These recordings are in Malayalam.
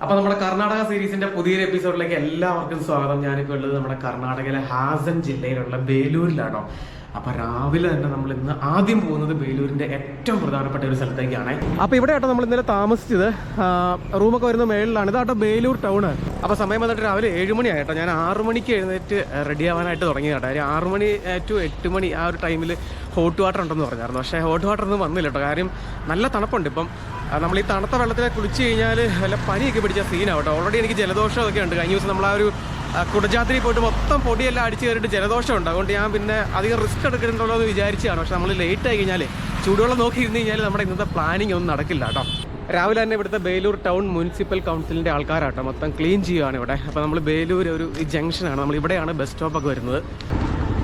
അപ്പൊ നമ്മുടെ കർണാടക സീരീസിന്റെ പുതിയൊരു എപ്പിസോഡിലേക്ക് എല്ലാവർക്കും സ്വാഗതം. ഞാനിപ്പോൾ ഉള്ളത് നമ്മുടെ കർണാടകയിലെ ഹാസൻ ജില്ലയിലുള്ള ബേലൂരിലാണോ അപ്പൊ രാവിലെ തന്നെ നമ്മൾ ഇന്ന് ആദ്യം പോകുന്നത് ബേലൂരിന്റെ ഏറ്റവും പ്രധാനപ്പെട്ട ഒരു സ്ഥലത്തേക്കാണ്. അപ്പൊ ഇവിടെ ആട്ടോ നമ്മൾ ഇന്നലെ താമസിച്ചത്. റൂമൊക്കെ വരുന്ന മേളിലാണ്. ഇതാട്ടോ ബേലൂർ ടൗൺ. അപ്പൊ സമയം വന്നിട്ട് രാവിലെ ഏഴ് മണിയായിട്ടോ ഞാൻ ആറു മണിക്ക് എഴുന്നേറ്റ് റെഡി ആവാനായിട്ട് തുടങ്ങി കേട്ടോ ഒരു ആറു മണി ടു എട്ട് മണി ആ ഒരു ടൈമിൽ ഹോട്ട് വാട്ടർ ഉണ്ടെന്ന് പറഞ്ഞായിരുന്നു. പക്ഷേ ഹോട്ട് വാട്ടർ ഒന്നും വന്നില്ല കേട്ടോ. കാര്യം നല്ല തണുപ്പുണ്ട്. ഇപ്പം നമ്മൾ ഈ തണുത്ത വെള്ളത്തിൽ കുളിച്ച് കഴിഞ്ഞാൽ നല്ല പനിയൊക്കെ പിടിച്ച സീനാണ് കേട്ടോ. ഓൾറെഡി എനിക്ക് ജലദോഷം ഒക്കെ ഉണ്ട്. കഴിഞ്ഞ ദിവസം നമ്മൾ ആ ഒരു കുടജാത്രി പോയിട്ട് മൊത്തം പൊടിയെല്ലാം അടിച്ച് കയറിയിട്ട് ജലദോഷം ഉണ്ട്. അതുകൊണ്ട് ഞാൻ പിന്നെ അധികം റിസ്ക് എടുക്കണ്ടല്ലോ എന്ന് വിചാരിച്ചാണ് പക്ഷെ നമ്മൾ ലേറ്റ് ആയി കഴിഞ്ഞാൽ ചൂടുവെള്ളം നോക്കി ഇരുന്ന് കഴിഞ്ഞാൽ നമ്മുടെ ഇന്നത്തെ പ്ലാനിങ് ഒന്നും നടക്കില്ല കേട്ടോ. രാവിലെ തന്നെ ഇവിടുത്തെ ബേലൂർ ടൗൺ മുനിസിപ്പൽ കൗൺസിലിന്റെ ആൾക്കാരാട്ടോ. മൊത്തം ക്ലീൻ ചെയ്യുകയാണ് ഇവിടെ. അപ്പോൾ നമ്മൾ ബേലൂർ ഒരു ജംഗ്ഷനാണ് നമ്മൾ ഇവിടെയാണ് ബസ് സ്റ്റോപ്പൊക്കെ വരുന്നത്.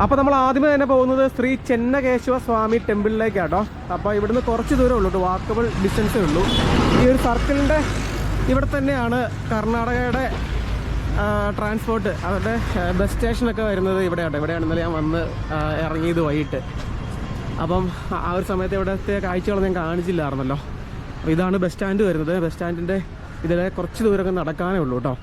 അപ്പോൾ നമ്മൾ ആദ്യമേ തന്നെ പോകുന്നത് ശ്രീ ചെന്നകേശവ സ്വാമി ടെമ്പിളിലേക്കാട്ടോ. അപ്പോൾ ഇവിടുന്ന് കുറച്ച് ദൂരമേ ഉള്ളൂ വാക്കബിൾ ഡിസ്റ്റൻസേ ഉള്ളൂ. ഈ ഒരു സർക്കിളിന്റെ ഇവിടെ തന്നെയാണ് കർണാടകയുടെ ട്രാൻസ്പോർട്ട് അവരുടെ ബസ് സ്റ്റേഷനൊക്കെ വരുന്നത് ഇവിടെയാട്ടോ ഇവിടെയാണ് ഇന്നലെ ഞാൻ വന്ന് ഇറങ്ങിയത് വൈകിട്ട്. അപ്പം ആ ഒരു സമയത്ത് ഇവിടുത്തെ കാഴ്ചകൾ ഞാൻ കാണിച്ചില്ലായിരുന്നല്ലോ. അപ്പോൾ ഇതാണ് ബസ് സ്റ്റാൻഡ് വരുന്നത്. ബസ് സ്റ്റാൻഡിന്റെ ഇതിലെ കുറച്ച് ദൂരമൊക്കെ നടക്കാനേ ഉള്ളൂ കേട്ടോ.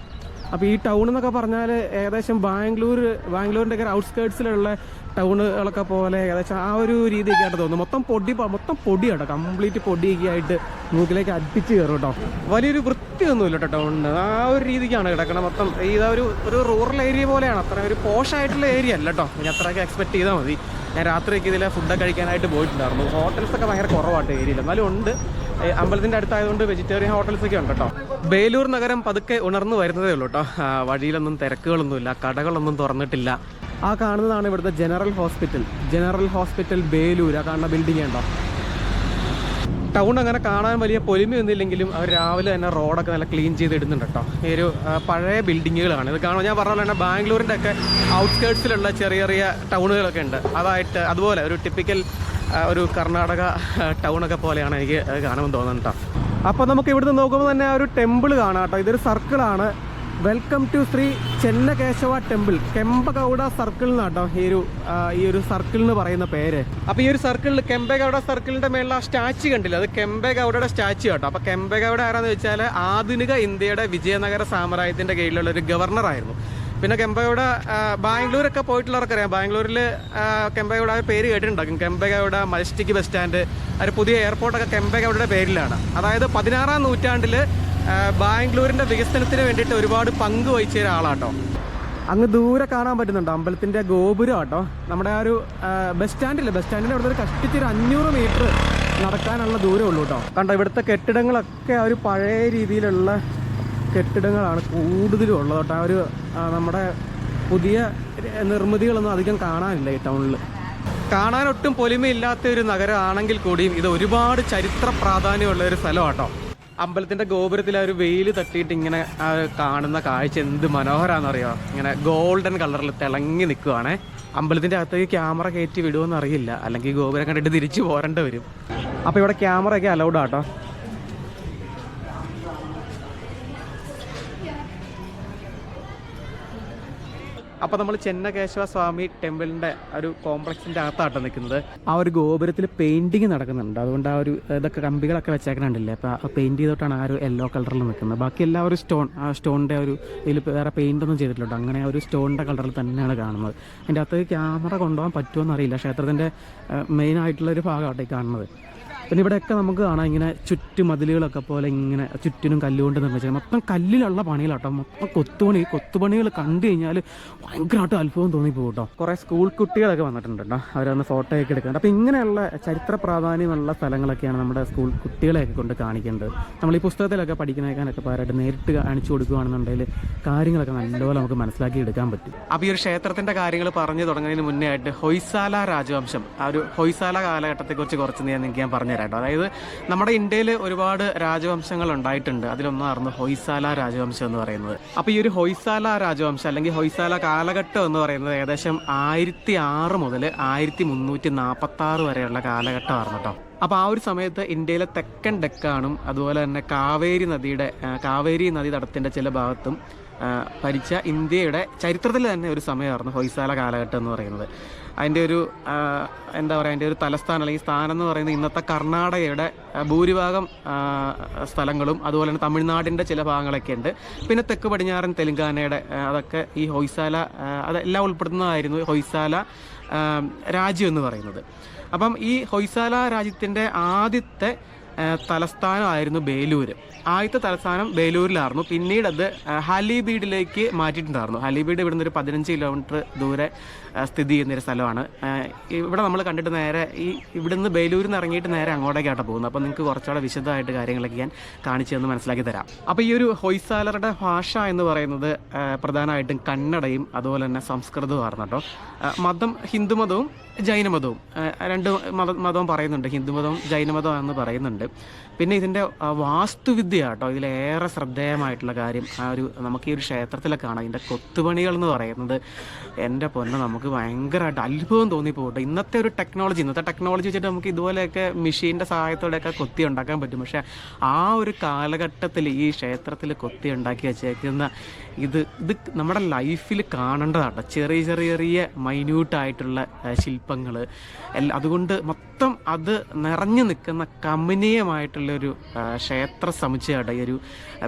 അപ്പോൾ ഈ ടൗൺ എന്നൊക്കെ പറഞ്ഞാൽ ഏകദേശം ബാംഗ്ലൂർ ബാംഗ്ലൂരിന്റെ ഒക്കെ ഔട്ട്സ്കേർട്സിലുള്ള ടൗണുകളൊക്കെ പോലെ ഏകദേശം ആ ഒരു രീതിയൊക്കെ ആയിട്ട് തോന്നുന്നു. മൊത്തം പൊടി മൊത്തം പൊടിയാട്ടോ. കംപ്ലീറ്റ് പൊടിയൊക്കെ ആയിട്ട് മൂക്കിലേക്ക് അടുപ്പിച്ച് കയറും കേട്ടോ. വലിയൊരു വൃത്തിയൊന്നുമില്ല കേട്ടോ ടൗണിന് ആ ഒരു രീതിക്കാണ് കിടക്കണം മൊത്തം ഇതാ ഒരു റൂറൽ ഏരിയ പോലെയാണ്. അത്ര ഒരു പോഷായിട്ടുള്ള ഏരിയ അല്ല കേട്ടോ. ഇനി അത്രയൊക്കെ എക്സ്പെക്ട് ചെയ്താൽ മതി. ഞാൻ രാത്രിയൊക്കെ ഇതിലെ ഫുഡൊക്കെ കഴിക്കാനായിട്ട് പോയിട്ടുണ്ടായിരുന്നു. ഹോട്ടൽസ് ഒക്കെ ഭയങ്കര കുറവായിട്ട് ഏരിയയിൽ എന്നാലും ഉണ്ട്. അമ്പലത്തിന്റെ അടുത്തായതുകൊണ്ട് വെജിറ്റേറിയൻ ഹോട്ടൽസ് ഒക്കെ ഉണ്ട് കേട്ടോ. ബേലൂർ നഗരം പതുക്കെ ഉണർന്നു വരുന്നതേ ഉള്ളൂ കേട്ടോ വഴിയിലൊന്നും തിരക്കുകളൊന്നുമില്ല കടകളൊന്നും തുറന്നിട്ടില്ല. ആ കാണുന്നതാണ് ഇവിടുത്തെ general hospital. General hospital Belur ആ കാണുന്ന ബിൽഡിംഗ് ഉണ്ടോ ടൗൺ അങ്ങനെ കാണാൻ വലിയ പൊലിമയൊന്നുമില്ലെങ്കിലും അവർ രാവിലെ തന്നെ റോഡൊക്കെ നല്ല ക്ലീൻ ചെയ്ത് ഇടുന്നുണ്ട് കേട്ടോ ഈ ഒരു പഴയ ബിൽഡിങ്ങുകളാണ് ഇത് കാണുമ്പോൾ ഞാൻ പറഞ്ഞ പോലെ തന്നെ ബാംഗ്ലൂരിന്റെ ഒക്കെ ഔട്ട്സ്കേർട്സിലുള്ള ചെറിയ ചെറിയ ടൗണുകളൊക്കെ ഉണ്ട്. അതായിട്ട് അതുപോലെ ഒരു ടിപ്പിക്കൽ ഒരു കർണാടക ടൗണൊക്കെ പോലെയാണ് എനിക്ക് കാണുമെന്ന് തോന്നുന്നത് കേട്ടോ അപ്പോൾ നമുക്ക് ഇവിടുന്ന് നോക്കുമ്പോൾ തന്നെ ഒരു ടെമ്പിൾ കാണാം കേട്ടോ. ഇതൊരു സർക്കിളാണ് welcome to Shri Chennakeshava temple. Kempegowda circle എന്നാട്ടോ ഈ ഒരു ഈ ഒരു സർക്കിൾ എന്ന് പറയുന്ന പേര്. അപ്പോൾ ഈ ഒരു സർക്കിളിൽ കെമ്പകൗഡ സർക്കിളിന്റെ മേളിൽ ആ സ്റ്റാച്ചു കണ്ടില്ല? അത് കെമ്പകൗഡയുടെ സ്റ്റാച്ചു കേട്ടോ. അപ്പോൾ കെമ്പകൗഡ ആരാന്ന് വെച്ചാൽ ആധുനിക ഇന്ത്യയുടെ വിജയനഗര സാമ്രാജ്യത്തിന്റെ കീഴിലുള്ള ഒരു ഗവർണർ ആയിരുന്നു പിന്നെ കെമ്പഗൗഡ ആ, ബാംഗ്ലൂരൊക്കെ പോയിട്ടുള്ളവർക്കറിയാം. ബാംഗ്ലൂരിൽ കെമ്പഗൗഡ ആ പേര് കേട്ടിട്ടുണ്ടാകും കെമ്പഗൗഡ മജസ്റ്റിക് ബസ് സ്റ്റാൻഡ് ഒരു പുതിയ എയർപോർട്ടൊക്കെ കെമ്പയോടെ പേരിലാണ്. അതായത് പതിനാറാം നൂറ്റാണ്ടിൽ ബാംഗ്ലൂരിന്റെ വികസനത്തിന് വേണ്ടിയിട്ട് ഒരുപാട് പങ്ക് വഹിച്ച ഒരാളാട്ടോ. അങ്ങ് ദൂരെ കാണാൻ പറ്റുന്നുണ്ട്. അമ്പലത്തിന്റെ ഗോപുരം ആട്ടോ. നമ്മുടെ ആ ഒരു ബസ് സ്റ്റാൻഡില്ല? ബസ് സ്റ്റാൻഡിന്റെ അവിടെ ഒരു കഷ്ടിച്ചൊരു അഞ്ഞൂറ് മീറ്റർ നടക്കാനുള്ള ദൂരമുള്ളൂ കേട്ടോ കണ്ടോ ഇവിടുത്തെ കെട്ടിടങ്ങളൊക്കെ ആ ഒരു പഴയ രീതിയിലുള്ള കെട്ടിടങ്ങളാണ് കൂടുതലും ഉള്ളത് കേട്ടോ. ഒരു നമ്മുടെ പുതിയ നിർമ്മിതികളൊന്നും അധികം കാണാനില്ല ഈ ടൗണിൽ കാണാൻ ഒട്ടും പൊലിമയില്ലാത്ത ഒരു നഗരമാണെങ്കിൽ കൂടിയും ഇത് ഒരുപാട് ചരിത്ര പ്രാധാന്യമുള്ള ഒരു സ്ഥലമാട്ടോ അമ്പലത്തിന്റെ ഗോപുരത്തിൽ ആ ഒരു വെയിൽ തട്ടിയിട്ട് ഇങ്ങനെ കാണുന്ന കാഴ്ച എന്ത് മനോഹരാന്നറിയോ? ഇങ്ങനെ ഗോൾഡൻ കളറിൽ തിളങ്ങി നിൽക്കുവാണേ അമ്പലത്തിന്റെ അകത്തേക്ക് ക്യാമറ കയറ്റി വിടുമെന്ന് അറിയില്ല അല്ലെങ്കിൽ ഗോപുരം കണ്ടിട്ട് തിരിച്ചു പോരേണ്ടി വരും. അപ്പോൾ ഇവിടെ ക്യാമറ ഒക്കെ അപ്പോൾ നമ്മൾ ചെന്നകേശവ സ്വാമി ടെമ്പിളിന്റെ ഒരു കോംപ്ലക്സിന്റെ അകത്താട്ടം നിൽക്കുന്നത്. ആ ഒരു ഗോപുരത്തിൽ പെയിന്റിങ് നടക്കുന്നുണ്ട്. അതുകൊണ്ട് ആ ഒരു ഇതൊക്കെ കമ്പികളൊക്കെ വെച്ചേക്കണുണ്ടല്ലേ? അപ്പോൾ ആ പെയിന്റ് ചെയ്തിട്ടാണ് ആ ഒരു യെല്ലോ കളറിൽ നിൽക്കുന്നത്. ബാക്കി എല്ലാ ഒരു സ്റ്റോൺ ആ സ്റ്റോണിന്റെ ഒരു ഇതിൽ വേറെ പെയിന്റ് ഒന്നും ചെയ്തിട്ടില്ല. അങ്ങനെ ഒരു സ്റ്റോണിന്റെ കളറിൽ തന്നെയാണ് കാണുന്നത്. അതിന്റെ അകത്ത് ക്യാമറ കൊണ്ടുപോകാൻ പറ്റുമോ എന്നറിയില്ല ക്ഷേത്രത്തിന്റെ മെയിൻ ആയിട്ടുള്ള ഒരു ഭാഗമാട്ടോ കാണുന്നത്. പിന്നെ ഇവിടെയൊക്കെ നമുക്ക് കാണാം ഇങ്ങനെ ചുറ്റുമതിലുകളൊക്കെ പോലെ ഇങ്ങനെ ചുറ്റിനും കല്ലുകൊണ്ട് നിർമ്മിച്ചത് മൊത്തം കല്ലിലുള്ള പണികളാട്ടോ. മൊത്തം കൊത്തുപണി കൊത്തുപണികൾ കണ്ടു കഴിഞ്ഞാൽ ഭയങ്കരമായിട്ട് അത്ഭുതം തോന്നിപ്പോകും കേട്ടോ കുറേ സ്കൂൾ കുട്ടികളൊക്കെ വന്നിട്ടുണ്ട് കേട്ടോ അവരൊന്ന് ഫോട്ടോ ഒക്കെ എടുക്കുന്നുണ്ട്. അപ്പോൾ ഇങ്ങനെയുള്ള ചരിത്ര പ്രാധാന്യമുള്ള സ്ഥലങ്ങളൊക്കെയാണ് നമ്മുടെ സ്കൂൾ കുട്ടികളെയൊക്കെ കൊണ്ട് കാണിക്കേണ്ടത് നമ്മൾ ഈ പുസ്തകത്തിലൊക്കെ പഠിക്കുന്നേക്കാനൊക്കെ പകരമായിട്ട് നേരിട്ട് കാണിച്ചു കൊടുക്കുകയാണെന്നുണ്ടെങ്കിൽ കാര്യങ്ങളൊക്കെ നല്ലപോലെ നമുക്ക് മനസ്സിലാക്കി എടുക്കാൻ പറ്റും. അപ്പോൾ ഈ ഒരു ക്ഷേത്രത്തിന്റെ കാര്യങ്ങൾ പറഞ്ഞു തുടങ്ങുന്നതിന് മുന്നേ ആയിട്ട് ഹൊയ്സാല രാജവംശം ആ ഒരു ഹൊയ്സാല കാലഘട്ടത്തെക്കുറിച്ച് കുറച്ച് ഞാൻ നിങ്ങൾക്ക് ഞാൻ പറഞ്ഞുതരാം. കേട്ടോ അതായത് നമ്മുടെ ഇന്ത്യയിൽ ഒരുപാട് രാജവംശങ്ങൾ ഉണ്ടായിട്ടുണ്ട്. അതിലൊന്നായിരുന്നു ഹൊയ്സാല രാജവംശം എന്ന് പറയുന്നത്. അപ്പോൾ ഈ ഒരു ഹൊയ്സാല രാജവംശം അല്ലെങ്കിൽ ഹൊയ്സാല കാലഘട്ടം എന്ന് പറയുന്നത് ഏകദേശം ആയിരത്തി ആറ് മുതൽ ആയിരത്തി മുന്നൂറ്റി നാൽപ്പത്തി ആറ് വരെയുള്ള കാലഘട്ടമായിരുന്നു കേട്ടോ. അപ്പോൾ ആ ഒരു സമയത്ത് ഇന്ത്യയിലെ തെക്കൻ ഡെക്കാണും അതുപോലെ തന്നെ കാവേരി നദിയുടെ കാവേരി നദി തടത്തിന്റെ ചില ഭാഗത്തും ഭരിച്ച ഇന്ത്യയുടെ ചരിത്രത്തിൽ തന്നെ ഒരു സമയമായിരുന്നു ഹൊയ്സാല കാലഘട്ടം എന്ന് പറയുന്നത്. അതിന്റെ ഒരു എന്താ പറയുക അതിന്റെ ഒരു തലസ്ഥാനം അല്ലെങ്കിൽ സ്ഥാനം എന്ന് പറയുന്നത് ഇന്നത്തെ കർണാടകയുടെ ഭൂരിഭാഗം സ്ഥലങ്ങളും അതുപോലെ തന്നെ തമിഴ്നാടിന്റെ ചില ഭാഗങ്ങളൊക്കെ ഉണ്ട്. പിന്നെ തെക്ക് പടിഞ്ഞാറൻ തെലുങ്കാനയുടെ അതൊക്കെ ഈ ഹൊയ്സാല അതെല്ലാം ഉൾപ്പെടുന്നതായിരുന്നു ഹൊയ്സാല രാജ്യം എന്ന് പറയുന്നത്. അപ്പം ഈ ഹൊയ്സാല രാജ്യത്തിന്റെ ആദ്യത്തെ തലസ്ഥാനമായിരുന്നു ബേലൂർ ആദ്യത്തെ തലസ്ഥാനം ബേലൂരിലായിരുന്നു. പിന്നീട് അത് ഹലിബീഡിലേക്ക് മാറ്റിയിട്ടുണ്ടായിരുന്നു. ഹലിബീഡ് ഇവിടുന്ന് ഒരു പതിനഞ്ച് കിലോമീറ്റർ ദൂരെ സ്ഥിതി ചെയ്യുന്ന ഒരു സ്ഥലമാണ്. ഇവിടെ നമ്മൾ കണ്ടിട്ട് നേരെ ഈ ഇവിടുന്ന് ബേലൂരിൽ നിന്ന് ഇറങ്ങിയിട്ട് നേരെ അങ്ങോട്ടേക്കാണ് പോകുന്നത്. അപ്പോൾ നിങ്ങൾക്ക് കുറച്ചുകൂടെ വിശദമായിട്ട് കാര്യങ്ങളൊക്കെ ഞാൻ കാണിച്ചു തന്ന് മനസ്സിലാക്കി തരാം. അപ്പോൾ ഈ ഒരു ഹൊയ്സാലറുടെ ഭാഷ എന്ന് പറയുന്നത് പ്രധാനമായിട്ടും കന്നഡയും അതുപോലെ തന്നെ സംസ്കൃതവുമായിരുന്നു കേട്ടോ. ആ, മതം ഹിന്ദുമതവും ജൈനമതവും രണ്ട് മത മതവും പറയുന്നുണ്ട്. ഹിന്ദുമതവും ജൈനമതവും എന്ന് പറയുന്നുണ്ട്. പിന്നെ ഇതിന്റെ വാസ്തുവിദ്യ കേട്ടോ ഇതിലേറെ ശ്രദ്ധേയമായിട്ടുള്ള കാര്യം ആ ഒരു നമുക്ക് ഈ ഒരു ക്ഷേത്രത്തിലൊക്കെ കാണാം ഇതിന്റെ കൊത്തുപണികൾ എന്ന് പറയുന്നത്. എന്റെ പൊന്ന് നമുക്ക് ഭയങ്കരമായിട്ട് അത്ഭുതം തോന്നിപ്പോട്ടെ ഇന്നത്തെ ഒരു ടെക്നോളജി ഇന്നത്തെ ടെക്നോളജി വെച്ചിട്ട് നമുക്ക് ഇതുപോലെയൊക്കെ മെഷീന്റെ സഹായത്തോടെയൊക്കെ കൊത്തി ഉണ്ടാക്കാൻ പറ്റും. പക്ഷേ ആ ഒരു കാലഘട്ടത്തിൽ ഈ ക്ഷേത്രത്തിൽ കൊത്തി ഉണ്ടാക്കി വെച്ചേക്കുന്ന ഇത് ഇത് നമ്മുടെ ലൈഫിൽ കാണേണ്ടതാണ് ചെറിയ ചെറിയ ചെറിയ മൈന്യൂട്ടായിട്ടുള്ള ശില്പങ്ങൾ അതുകൊണ്ട് മൊത്തം അത് നിറഞ്ഞു നിൽക്കുന്ന കമനീയമായിട്ടുള്ളൊരു ക്ഷേത്ര സമുച്ചയമാണ് ഈ ഒരു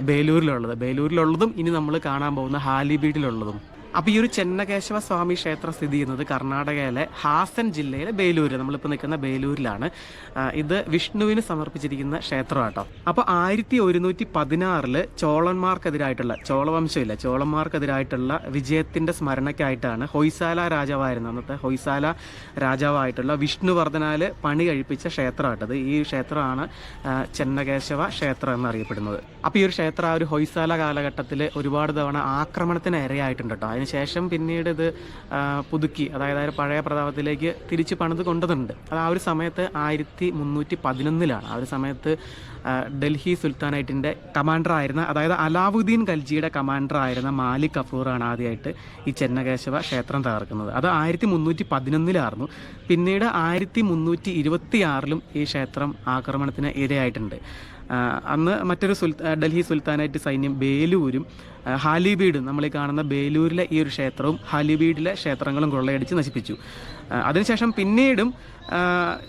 ബേലൂരിലുള്ളത്. ബേലൂരിലുള്ളതും ഇനി നമ്മൾ കാണാൻ പോകുന്ന ഹാലിബീഡിലുള്ളതും. അപ്പോൾ ഈ ഒരു ചെന്നകേശവ സ്വാമി ക്ഷേത്രം സ്ഥിതി ചെയ്യുന്നത് കർണാടകയിലെ ഹാസൻ ജില്ലയിലെ ബേലൂര് നമ്മളിപ്പോൾ നിൽക്കുന്ന ബേലൂരിലാണ്. ഇത് വിഷ്ണുവിന് സമർപ്പിച്ചിരിക്കുന്ന ക്ഷേത്രമാട്ടോ. അപ്പോൾ ആയിരത്തി ഒരുന്നൂറ്റി പതിനാറിൽ ചോളന്മാർക്കെതിരായിട്ടുള്ള ചോളവംശമില്ല ചോളന്മാർക്കെതിരായിട്ടുള്ള വിജയത്തിന്റെ സ്മരണയ്ക്കായിട്ടാണ് ഹൊയ്സാല രാജാവായിരുന്നു അന്നത്തെ ഹൊയ്സാല രാജാവായിട്ടുള്ള വിഷ്ണുവർദ്ധനാല് പണി കഴിപ്പിച്ച ക്ഷേത്രമാട്ടത്. ഈ ക്ഷേത്രമാണ് ചെന്നകേശവ ക്ഷേത്രം എന്നറിയപ്പെടുന്നത്. അപ്പോൾ ഈ ഒരു ക്ഷേത്രം ആ ഒരു ഹൊയ്സാല കാലഘട്ടത്തിൽ ഒരുപാട് തവണ ആക്രമണത്തിന് ഇരയായിട്ടുണ്ട് കേട്ടോ. അതിനുശേഷം പിന്നീട് ഇത് പുതുക്കി അതായത് ആ പഴയ പ്രതാപത്തിലേക്ക് തിരിച്ച് പണിത് കൊണ്ടതുണ്ട്. അത് ആ ഒരു സമയത്ത് ആയിരത്തി മുന്നൂറ്റി പതിനൊന്നിലാണ് ആ ഒരു സമയത്ത് ഡൽഹി സുൽത്താനായിട്ടിന്റെ കമാൻഡർ ആയിരുന്ന അതായത് അലാവുദ്ദീൻ ഖൽജിയുടെ കമാൻഡർ ആയിരുന്ന മാലിക് കഫൂറാണ് ആദ്യമായിട്ട് ഈ ചെന്നകേശവ ക്ഷേത്രം തകർക്കുന്നത്. അത് ആയിരത്തി മുന്നൂറ്റി പതിനൊന്നിലായിരുന്നു പിന്നീട് ആയിരത്തി മുന്നൂറ്റി ഇരുപത്തി ആറിലും ഈ ക്ഷേത്രം ആക്രമണത്തിന് ഇരയായിട്ടുണ്ട്. അന്ന് മറ്റൊരു സുൽ ഡൽഹി സുൽത്താനായിട്ട് സൈന്യം ബേലൂരും ഹാലിബീഡും നമ്മൾ ഈ കാണുന്ന ബേലൂരിലെ ഈ ഒരു ക്ഷേത്രവും ഹാലിബീഡിലെ ക്ഷേത്രങ്ങളും കൊള്ളയടിച്ച് നശിപ്പിച്ചു. അതിനുശേഷം പിന്നീടും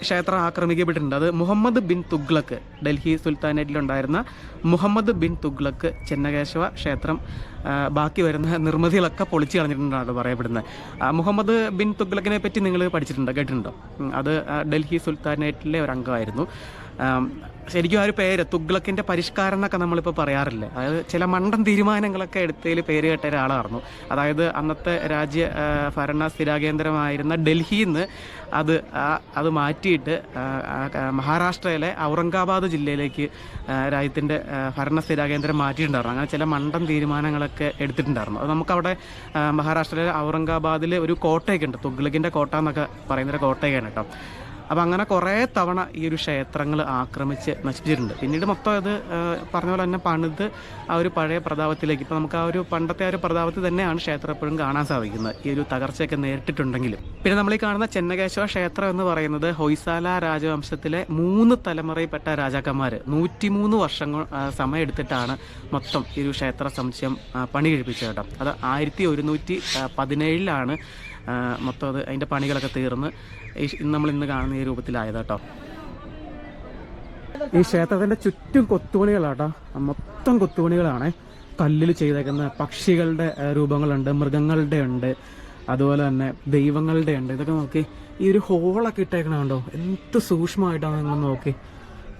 ക്ഷേത്രം ആക്രമിക്കപ്പെട്ടിട്ടുണ്ട്. അത് മുഹമ്മദ് ബിൻ തുഗ്ലക്ക് ഡൽഹി സുൽത്താനേറ്റിലുണ്ടായിരുന്ന മുഹമ്മദ് ബിൻ തുഗ്ലക്ക് ചെന്നകേശവ ക്ഷേത്രം ബാക്കി വരുന്ന നിർമ്മിതികളൊക്കെ പൊളിച്ചു കളഞ്ഞിട്ടുണ്ടാണ് പറയപ്പെടുന്നത്. മുഹമ്മദ് ബിൻ തുഗ്ലക്കിനെ പറ്റി നിങ്ങൾ പഠിച്ചിട്ടുണ്ടോ? കേട്ടിട്ടുണ്ടോ? അത് ഡൽഹി സുൽത്താനേറ്റിലെ ഒരു അംഗമായിരുന്നു. ശരിക്കും ആ ഒരു പേര് തുഗ്ലക്കിന്റെ പരിഷ്കാരം എന്നൊക്കെ നമ്മളിപ്പോൾ പറയാറില്ല? അതായത് ചില മണ്ടൻ തീരുമാനങ്ങളൊക്കെ എടുത്തതിൽ പേര് കേട്ട ഒരാളായിരുന്നു. അതായത് അന്നത്തെ രാജ്യ ഭരണ സ്ഥിരാകേന്ദ്രമായിരുന്ന ഡൽഹിയിൽ നിന്ന് അത് അത് മാറ്റിയിട്ട് മഹാരാഷ്ട്രയിലെ ഔറംഗാബാദ് ജില്ലയിലേക്ക് രാജ്യത്തിന്റെ ഭരണ സ്ഥിരാകേന്ദ്രം മാറ്റിയിട്ടുണ്ടായിരുന്നു. അങ്ങനെ ചില മണ്ടൻ തീരുമാനങ്ങളൊക്കെ എടുത്തിട്ടുണ്ടായിരുന്നു. അത് നമുക്കവിടെ മഹാരാഷ്ട്രയിലെ ഔറംഗാബാദിൽ ഒരു കോട്ടയൊക്കെ ഉണ്ട്. തുഗ്ലക്കിന്റെ കോട്ട എന്നൊക്കെ പറയുന്നൊരു കോട്ടയൊക്കെയാണ് കേട്ടോ. അപ്പോൾ അങ്ങനെ കുറേ തവണ ഈ ഒരു ക്ഷേത്രങ്ങൾ ആക്രമിച്ച് നശിപ്പിച്ചിട്ടുണ്ട്. പിന്നീട് മൊത്തം അത് പറഞ്ഞ പോലെ തന്നെ പണിത് ആ ഒരു പഴയ പ്രതാപത്തിലേക്ക്. ഇപ്പോൾ നമുക്ക് ആ ഒരു പണ്ടത്തെ ആ ഒരു പ്രതാപത്തിൽ തന്നെയാണ് ക്ഷേത്രം എപ്പോഴും കാണാൻ സാധിക്കുന്നത്. ഈ ഒരു തകർച്ചയൊക്കെ നേരിട്ടിട്ടുണ്ടെങ്കിലും. പിന്നെ നമ്മൾ ഈ കാണുന്ന ചെന്നകേശവ ക്ഷേത്രം എന്ന് പറയുന്നത് ഹൊയ്സാല രാജവംശത്തിലെ മൂന്ന് തലമുറയിൽപ്പെട്ട രാജാക്കന്മാർ നൂറ്റിമൂന്ന് വർഷങ്ങൾ സമയമെടുത്തിട്ടാണ് മൊത്തം ഈ ഒരു ക്ഷേത്ര സമുച്ചയം പണി കഴിപ്പിച്ചത് കേട്ടോ. അത് ആയിരത്തി ഒരുന്നൂറ്റി പതിനേഴിലാണ് മൊത്തം അത് അതിന്റെ പണികളൊക്കെ തീർന്ന് ഷ്- നമ്മൾ ഇന്ന് കാണുന്ന ഈ രൂപത്തിലായത് കേട്ടോ. ഈ ക്ഷേത്രത്തിന്റെ ചുറ്റും കൊത്തുപണികളാട്ടോ. മൊത്തം കൊത്തുപണികളാണ് കല്ലിൽ ചെയ്തേക്കുന്ന പക്ഷികളുടെ രൂപങ്ങളുണ്ട് മൃഗങ്ങളുടെ ഉണ്ട് അതുപോലെ തന്നെ ദൈവങ്ങളുടെ ഉണ്ട്. ഇതൊക്കെ നോക്കി ഈ ഒരു ഹോളൊക്കെ ഇട്ടേക്കണ കണ്ടോ? എന്ത് സൂക്ഷ്മമായിട്ടാണ് നിങ്ങൾ നോക്കി.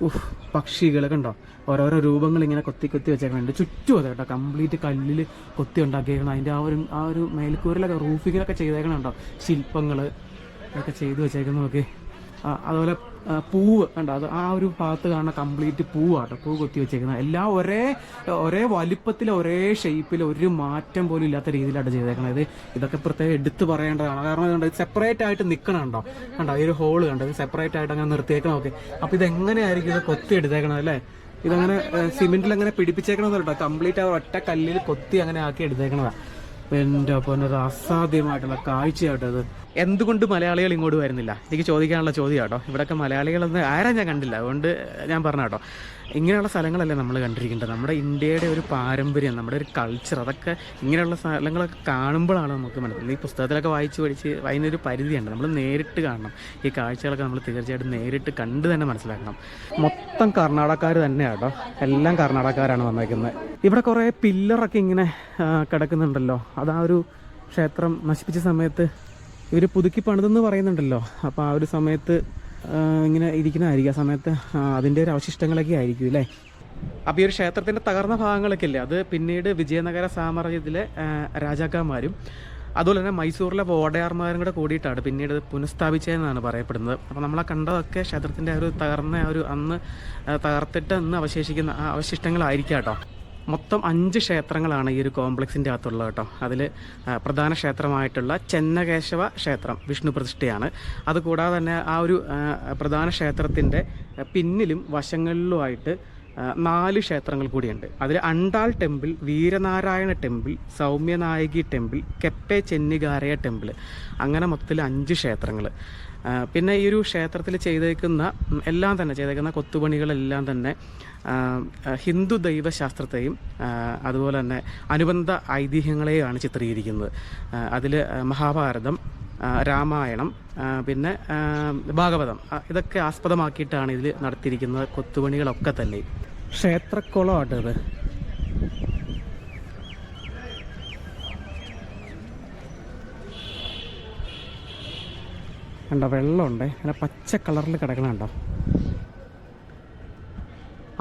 ഉഫ് പക്ഷികളൊക്കെ ഉണ്ടോ ഓരോരോ രൂപങ്ങൾ ഇങ്ങനെ കൊത്തി കൊത്തി വെച്ചേക്കുന്നുണ്ട് ചുറ്റും അതെ കേട്ടോ. കംപ്ലീറ്റ് കല്ലിൽ കൊത്തി ഉണ്ടാക്കിയേക്കണം അതിന്റെ ആ ഒരു ആ ഒരു മേൽക്കൂരിലൊക്കെ റൂഫിങ്ങിലൊക്കെ ചെയ്തേക്കണം കേട്ടോ ശില്പങ്ങൾ ഒക്കെ ചെയ്തു വെച്ചേക്കുന്ന നോക്കി ആ, അതുപോലെ പൂവ്. കണ്ടോ? അത് ആ ഒരു ഭാഗത്ത് കാണുന്ന കംപ്ലീറ്റ് പൂവാട്ടോ. പൂ കൊത്തി വെച്ചേക്കുന്നത്. എല്ലാം ഒരേ ഒരേ വലിപ്പത്തിൽ ഒരേ ഷേപ്പിൽ ഒരു മാറ്റം പോലും ഇല്ലാത്ത രീതിയിലാണ് ചെയ്തേക്കുന്നത് ഇത് ഇതൊക്കെ പ്രത്യേകം എടുത്തു പറയേണ്ടതാണ്. കാരണം ഇത് സെപ്പറേറ്റ് ആയിട്ട് നിൽക്കണുണ്ടോ കണ്ടോ? ഈ ഒരു ഹോൾ കണ്ടോ? ഇത് സെപ്പറേറ്റ് ആയിട്ട് അങ്ങനെ നിർത്തിയേക്കണം. ഓക്കെ. അപ്പോൾ ഇതെങ്ങനെയായിരിക്കും ഇത് കൊത്തി എടുത്തേക്കണത് അല്ലേ? ഇതങ്ങനെ സിമെന്റിൽ അങ്ങനെ പിടിപ്പിച്ചേക്കണമെന്ന് കേട്ടോ കംപ്ലീറ്റ് ആ ഒറ്റ കല്ലിൽ കൊത്തി അങ്ങനെ ആക്കി എടുത്തേക്കണതാണ് എന്റെ അപ്പം ഒരു അസാധ്യമായിട്ടുള്ള കാഴ്ചയായിട്ടത് എന്തുകൊണ്ട് മലയാളികൾ ഇങ്ങോട്ട് വരുന്നില്ല? എനിക്ക് ചോദിക്കാനുള്ള ചോദ്യം കേട്ടോ ഇവിടെയൊക്കെ മലയാളികളൊന്നും ആരാ ഞാൻ കണ്ടില്ല. അതുകൊണ്ട് ഞാൻ പറഞ്ഞ കേട്ടോ ഇങ്ങനെയുള്ള സ്ഥലങ്ങളല്ലേ നമ്മൾ കണ്ടിരിക്കേണ്ടത്. നമ്മുടെ ഇന്ത്യയുടെ ഒരു പാരമ്പര്യം നമ്മുടെ ഒരു കൾച്ചർ അതൊക്കെ ഇങ്ങനെയുള്ള സ്ഥലങ്ങളൊക്കെ കാണുമ്പോഴാണ് നമുക്ക് മനസ്സിലായത് ഈ പുസ്തകത്തിലൊക്കെ വായിച്ച് പഠിച്ച് അതിനൊരു പരിധിയുണ്ട്. നമ്മൾ നേരിട്ട് കാണണം. ഈ കാഴ്ചകളൊക്കെ നമ്മൾ തീർച്ചയായിട്ടും നേരിട്ട് കണ്ട് തന്നെ മനസ്സിലാക്കണം. മൊത്തം കർണാടകക്കാർ തന്നെയാണ് എല്ലാം കർണാടകക്കാരാണ് വന്നേക്കുന്നത്. ഇവിടെ കുറേ പില്ലറൊക്കെ ഇങ്ങനെ കിടക്കുന്നുണ്ടല്ലോ. അത് ആ ഒരു ക്ഷേത്രം നശിപ്പിച്ച സമയത്ത് ഇവർ പുതുക്കി പണിതെന്ന് പറയുന്നുണ്ടല്ലോ. അപ്പോൾ ആ ഒരു സമയത്ത് ഇങ്ങനെ ഇരിക്കുന്നതായിരിക്കും. ആ സമയത്ത് അതിന്റെ ഒരു അവശിഷ്ടങ്ങളൊക്കെ ആയിരിക്കും അല്ലേ അപ്പോൾ ഈ ഒരു ക്ഷേത്രത്തിന്റെ തകർന്ന ഭാഗങ്ങളൊക്കെ ഇല്ലേ? അത് പിന്നീട് വിജയനഗര സാമ്രാജ്യത്തിലെ രാജാക്കന്മാരും അതുപോലെ തന്നെ മൈസൂരിലെ വോടയാർമാരും കൂടെ കൂടിയിട്ടാണ് പിന്നീട് പുനഃസ്ഥാപിച്ചതെന്നാണ് പറയപ്പെടുന്നത്. അപ്പോൾ നമ്മളെ കണ്ടതൊക്കെ ക്ഷേത്രത്തിന്റെ ഒരു തകർന്ന ഒരു അന്ന് തകർത്തിട്ട് അന്ന് അവശേഷിക്കുന്ന അവശിഷ്ടങ്ങളായിരിക്കാം കേട്ടോ. മൊത്തം അഞ്ച് ക്ഷേത്രങ്ങളാണ് ഈ ഒരു കോംപ്ലക്സിന്റെ അകത്തുള്ളത് കേട്ടോ. അതിൽ പ്രധാന ക്ഷേത്രമായിട്ടുള്ള ചെന്നകേശവ ക്ഷേത്രം വിഷ്ണു പ്രതിഷ്ഠയാണ്. അതുകൂടാതെ തന്നെ ആ ഒരു പ്രധാന ക്ഷേത്രത്തിന്റെ പിന്നിലും വശങ്ങളിലുമായിട്ട് നാല് ക്ഷേത്രങ്ങൾ കൂടിയുണ്ട്. അതിൽ Andal temple Veeranarayana temple Soumyanayaki temple Kappe Chennigaraya temple. അങ്ങനെ മൊത്തത്തിൽ അഞ്ച് ക്ഷേത്രങ്ങൾ പിന്നെ ഈ ഒരു ക്ഷേത്രത്തിൽ ചെയ്തേക്കുന്ന എല്ലാം തന്നെ ചെയ്തേക്കുന്ന കൊത്തുപണികളെല്ലാം തന്നെ ഹിന്ദു ദൈവശാസ്ത്രത്തെയും അതുപോലെ തന്നെ അനുബന്ധ ഐതിഹ്യങ്ങളെയാണ് ചിത്രീകരിക്കുന്നത്. അതിൽ മഹാഭാരതം രാമായണം പിന്നെ ഭാഗവതം. ഇതൊക്കെ ആസ്പദമാക്കിയിട്ടാണ് ഇതിൽ നടത്തിയിരിക്കുന്നത് കൊത്തുപണികളൊക്കെ തന്നെ. ക്ഷേത്രക്കുളമാട്ടോ ഇത്. കണ്ടോ വെള്ളമുണ്ട്. അങ്ങനെ പച്ച കളറിൽ കിടക്കണ കണ്ടോ.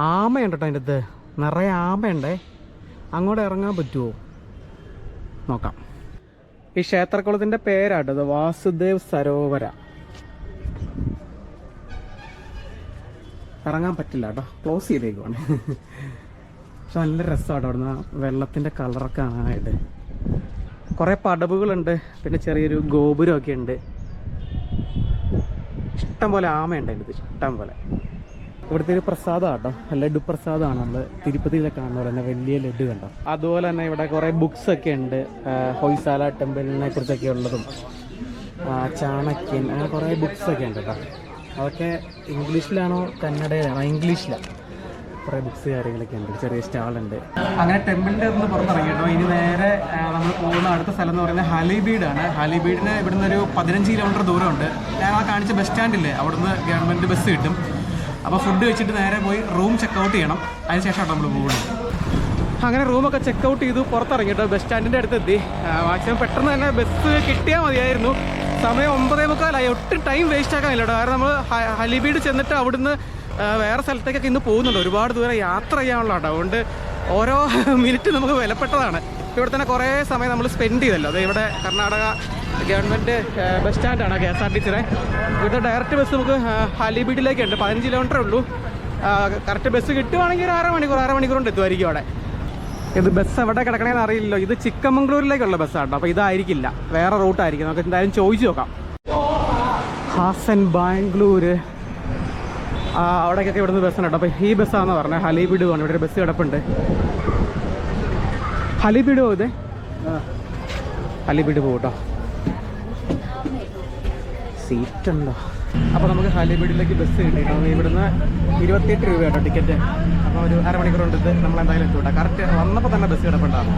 ആമയുണ്ട് കേട്ടോ അതിന്റെ അടുത്ത് നിറയെ ആമയുണ്ടേ. അങ്ങോട്ട് ഇറങ്ങാൻ പറ്റുമോ നോക്കാം. ഈ ക്ഷേത്രക്കുളത്തിന്റെ പേരാട്ടത് വാസുദേവ് സരോവര. ഇറങ്ങാൻ പറ്റില്ല കേട്ടോ ക്ലോസ് ചെയ്തേക്കുവാണ്. പക്ഷെ നല്ല രസമാണ് അവിടുന്ന് വെള്ളത്തിന്റെ കളറൊക്കെ കാണാനായിട്ട് കുറേ പടവുകളുണ്ട് പിന്നെ ചെറിയൊരു ഗോപുരമൊക്കെ ഉണ്ട്. ഇഷ്ടം പോലെ ആമയുണ്ട് അതിന്റെ ഇഷ്ടം പോലെ. ഇവിടുത്തെ ഒരു പ്രസാദം കേട്ടോ ലഡു പ്രസാദമാണ് നമ്മൾ തിരുപ്പതിയിലെ കാണുന്നത് തന്നെ വലിയ ലഡു കണ്ടോ. അതുപോലെ തന്നെ ഇവിടെ കുറേ ബുക്സ് ഒക്കെ ഉണ്ട്. ഹൊയ്സാല ടെമ്പിളിനെ കുറിച്ചൊക്കെ ഉള്ളതും ചാണക്യൻ അങ്ങനെ കുറേ ബുക്സ് ഒക്കെ ഉണ്ട് കേട്ടോ അതൊക്കെ ഇംഗ്ലീഷിലാണോ കന്നഡയിലാണോ ഇംഗ്ലീഷിലാണ് കുറേ ബുക്സ് കാര്യങ്ങളൊക്കെ ഉണ്ട്. ചെറിയ സ്റ്റാളുണ്ട് അങ്ങനെ ടെമ്പിളിന്റെ ഒന്ന് പുറത്തിറങ്ങിയിട്ടോ ഇനി നേരെ നമ്മൾ പോകുന്ന അടുത്ത സ്ഥലം എന്ന് പറയുന്നത് ഹാലിബീഡാണ് ഹാലിബീഡിന് ഇവിടുന്ന് ഒരു പതിനഞ്ച് കിലോമീറ്റർ ദൂരമുണ്ട്. ഞാൻ ആ കാണിച്ച ബസ് സ്റ്റാൻഡില്ലേ അവിടുന്ന് ഗവൺമെന്റ് ബസ് കിട്ടും. അപ്പോൾ ഫുഡ് വെച്ചിട്ട് നേരെ പോയി റൂം ചെക്ക് ഔട്ട് ചെയ്യണം. അതിനുശേഷമാണ് നമ്മൾ പോകുന്നത് അങ്ങനെ റൂമൊക്കെ ചെക്ക് ഔട്ട് ചെയ്തു പുറത്തിറങ്ങി കേട്ടോ. ബസ് സ്റ്റാൻഡിന്റെ അടുത്ത് എത്തി. മാക്സിമം പെട്ടെന്ന് തന്നെ ബസ് കിട്ടിയാൽ മതിയായിരുന്നു. സമയം ഒമ്പതേ മുക്കാലായി. ഒട്ടും ടൈം വേസ്റ്റ് ആക്കാനില്ല കേട്ടോ. കാരണം നമ്മൾ ഹലിബീഡ് ചെന്നിട്ട് അവിടുന്ന് വേറെ സ്ഥലത്തേക്കൊക്കെ ഇന്ന് പോകുന്നുണ്ട്. ഒരുപാട് ദൂരം യാത്ര ചെയ്യാനുള്ള കേട്ടോ. അതുകൊണ്ട് ഓരോ മിനിറ്റ് നമുക്ക് വിലപ്പെട്ടതാണ്. ഇവിടെ തന്നെ കുറേ സമയം നമ്മൾ സ്പെൻഡ് ചെയ്തല്ലോ. അത് ഇവിടെ കർണാടക ഗവൺമെന്റ് ബസ് സ്റ്റാൻഡാണ് കെ എസ് ആർ ടി സിയുടെ. ഇവിടുത്തെ ഡയറക്റ്റ് ബസ് നമുക്ക് ഹലിബീഡിലേക്കുണ്ട്. പതിനഞ്ച് കിലോമീറ്റർ ഉള്ളൂ. കറക്റ്റ് ബസ് കിട്ടുവാണെങ്കിൽ ഒരു അര മണിക്കൂർ അര മണിക്കൂർ കൊണ്ട് എത്തുമായിരിക്കും അവിടെ. ഇത് ബസ് എവിടെ കിടക്കണമെന്ന് അറിയില്ലല്ലോ. ഇത് ചിക്കമംഗ്ലൂരിലേക്കുള്ള ബസ്സാണ് അപ്പോൾ ഇതായിരിക്കില്ല. വേറെ റൂട്ടായിരിക്കും നമുക്ക് എന്തായാലും ചോദിച്ചു നോക്കാം. ഹാസൻ ബാംഗ്ലൂർ ആ അവിടേക്കൊക്കെ ഇവിടുന്ന് ബസ്സാണ് കേട്ടോ അപ്പോൾ ഈ ബസ്സാണെന്ന് പറഞ്ഞത് ഹലീബീഡ് പോകണം. ഇവിടെ ഒരു ബസ് കിടപ്പുണ്ട്. ഹലീബീഡ് പോകുന്നത് ഹലീബീഡ് പോകും കേട്ടോ സീറ്റ് ഉണ്ടോ അപ്പോൾ നമുക്ക് ഹാലിബീഡിലേക്ക് ബസ് കിട്ടിയിട്ടുണ്ട് ഇവിടുന്ന് ഇരുപത്തിയെട്ട് രൂപ കേട്ടോ ടിക്കറ്റ് അപ്പോൾ ഒരു അരമണിക്കൂർ കൊണ്ട് നമ്മൾ എന്തായാലും എത്തൂട്ടെ കറക്റ്റ് വന്നപ്പോൾ തന്നെ ബസ് കിടപ്പുണ്ടാകും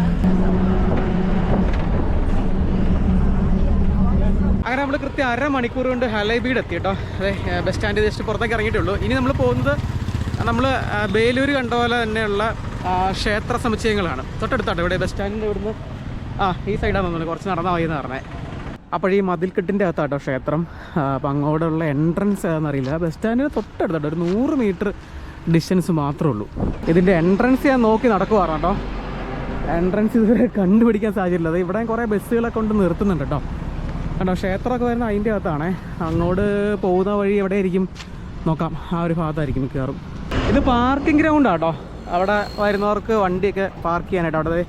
അങ്ങനെ നമ്മൾ കൃത്യം അരമണിക്കൂർ കൊണ്ട് ഹലൈബീഡ് എത്തി കേട്ടോ അതെ ബസ് സ്റ്റാൻഡ് ജസ്റ്റ് പുറത്തേക്ക് ഇറങ്ങിയിട്ടുള്ളൂ. ഇനി നമ്മൾ പോകുന്നത് നമ്മൾ ബേലൂർ കണ്ട പോലെ തന്നെയുള്ള ക്ഷേത്ര സമുച്ചയങ്ങളാണ്. തൊട്ടടുത്താട്ടോ ഇവിടെ ബസ് സ്റ്റാൻഡിന്റെ ഇവിടുന്ന്. ആ ഈ സൈഡാണ് തോന്നുന്നു കുറച്ച് നടന്നാൽ മതി എന്ന് പറഞ്ഞത് അപ്പോൾ ഈ മതിൽക്കെട്ടിന്റെ അകത്താട്ടോ ക്ഷേത്രം. അപ്പോൾ അങ്ങോട്ടുള്ള എൻട്രൻസ് ഏതാണെന്നറിയില്ല ബസ് സ്റ്റാൻഡിന് തൊട്ടടുത്താട്ടോ ഒരു നൂറ് മീറ്റർ ഡിസ്റ്റൻസ് മാത്രമേ ഉള്ളൂ. ഇതിന്റെ എൻട്രൻസ് ഞാൻ നോക്കി നടക്കുവാണ് കേട്ടോ എൻട്രൻസ് ഇതുവരെ കണ്ടുപിടിക്കാൻ സാഹചര്യമില്ല അത് ഇവിടെ കുറേ ബസ്സുകളൊക്കെ കൊണ്ട് നിർത്തുന്നുണ്ട് കേട്ടോ. കണ്ടോ ക്ഷേത്രമൊക്കെ വരുന്ന അതിന്റെ അകത്താണേ. അങ്ങോട്ട് പോകുന്ന വഴി എവിടെയായിരിക്കും നോക്കാം. ആ ഒരു ഭാഗത്തായിരിക്കും മിക്കവാറും. ഇത് പാർക്കിംഗ് ഗ്രൗണ്ട് ആട്ടോ. അവിടെ വരുന്നവർക്ക് വണ്ടിയൊക്കെ പാർക്ക് ചെയ്യാനായിട്ട് അവിടെ